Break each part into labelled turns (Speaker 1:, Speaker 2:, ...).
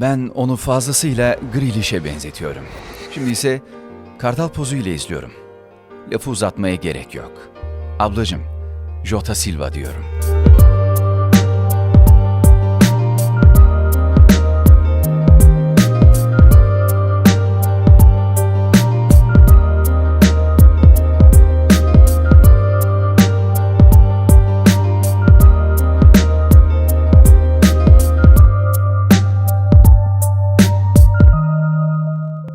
Speaker 1: Ben onu fazlasıyla Grealish'e benzetiyorum. Şimdi ise kartal pozu ile izliyorum. Lafı uzatmaya gerek yok. Ablacım, Jota Silva diyorum.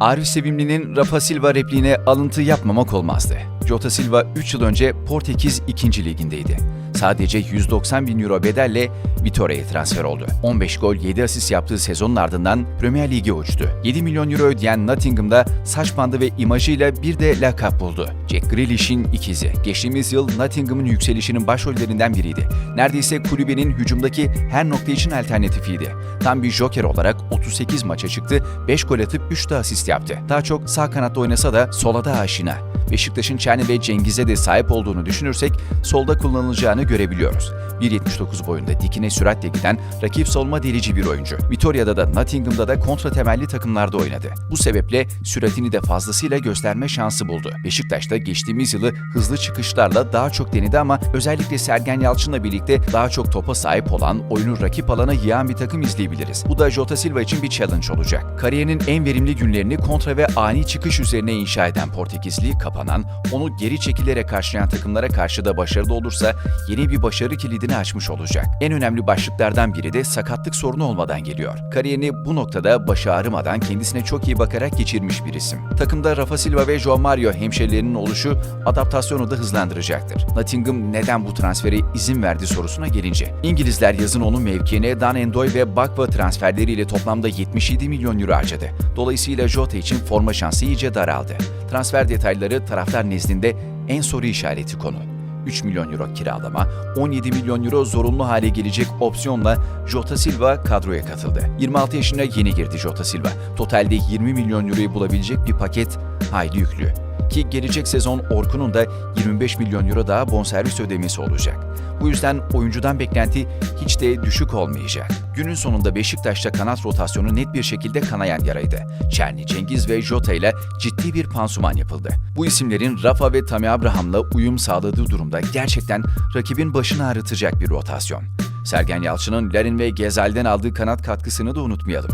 Speaker 1: Arif Sevimli'nin Rafa Silva repliğine alıntı yapmamak olmazdı. Jota Silva 3 yıl önce Portekiz 2. ligindeydi. Sadece 190 bin euro bedelle Vitoria'ya transfer oldu. 15 gol 7 asist yaptığı sezonun ardından Premier Lig'e uçtu. 7 milyon euro ödeyen Nottingham'da saç bandı ve imajıyla bir de lakap buldu. Jack Grealish'in ikizi. Geçtiğimiz yıl Nottingham'ın yükselişinin başrollerinden biriydi. Neredeyse kulübenin hücumdaki her nokta için alternatifiydi. Tam bir joker olarak 38 maça çıktı, 5 gol atıp 3 de asist yaptı. Daha çok sağ kanatta oynasa da sola da aşina. Beşiktaş'ın Çerni ve Cengiz'e de sahip olduğunu düşünürsek solda kullanılacağını görebiliyoruz. 1.79 boyunda dikine süratle giden rakip solma delici bir oyuncu. Vitoria'da da Nottingham'da da kontra temelli takımlarda oynadı. Bu sebeple süratini de fazlasıyla gösterme şansı buldu. Beşiktaş'ta geçtiğimiz yılı hızlı çıkışlarla daha çok denedi ama özellikle Sergen Yalçın'la birlikte daha çok topa sahip olan, oyunu rakip alana yığan bir takım izleyebiliriz. Bu da Jota Silva için bir challenge olacak. Kariyerinin en verimli günlerini kontra ve ani çıkış üzerine inşa eden Portekizli kapanan, onu geri çekilerek karşılayan takımlara karşı da başarılı olursa yeni bir başarı kilidini açmış olacak. En önemli başlıklardan biri de sakatlık sorunu olmadan geliyor. Kariyerini bu noktada başı ağrımadan kendisine çok iyi bakarak geçirmiş bir isim. Takımda Rafa Silva ve Joao Mario hemşerilerinin oluşu adaptasyonu da hızlandıracaktır. Nottingham neden bu transfere izin verdi sorusuna gelince. İngilizler yazın onun mevkiine Dan Endoy ve Bakva transferleriyle toplamda 77 milyon euro harcadı. Dolayısıyla Jota için forma şansı iyice daraldı. Transfer detayları taraftar nezdinde en soru işareti konu. 3 milyon euro kiralama, 17 milyon euro zorunlu hale gelecek opsiyonla Jota Silva kadroya katıldı. 26 yaşına yeni girdi Jota Silva. Totalde 20 milyon euroyu bulabilecek bir paket hayli yüklü. Ki gelecek sezon Orkun'un da 25 milyon euro daha bonservis ödemesi olacak. Bu yüzden oyuncudan beklenti hiç de düşük olmayacak. Günün sonunda Beşiktaş'ta kanat rotasyonu net bir şekilde kanayan yaraydı. Çerni, Cengiz ve Jota ile ciddi bir pansuman yapıldı. Bu isimlerin Rafa ve Tammy Abraham'la uyum sağladığı durumda gerçekten rakibin başını ağrıtacak bir rotasyon. Sergen Yalçın'ın Larin ve Gezal'den aldığı kanat katkısını da unutmayalım.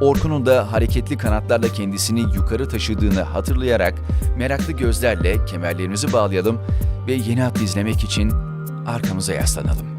Speaker 1: Orkun'un da hareketli kanatlarla kendisini yukarı taşıdığını hatırlayarak meraklı gözlerle kemerlerimizi bağlayalım ve yeni hat izlemek için arkamıza yaslanalım.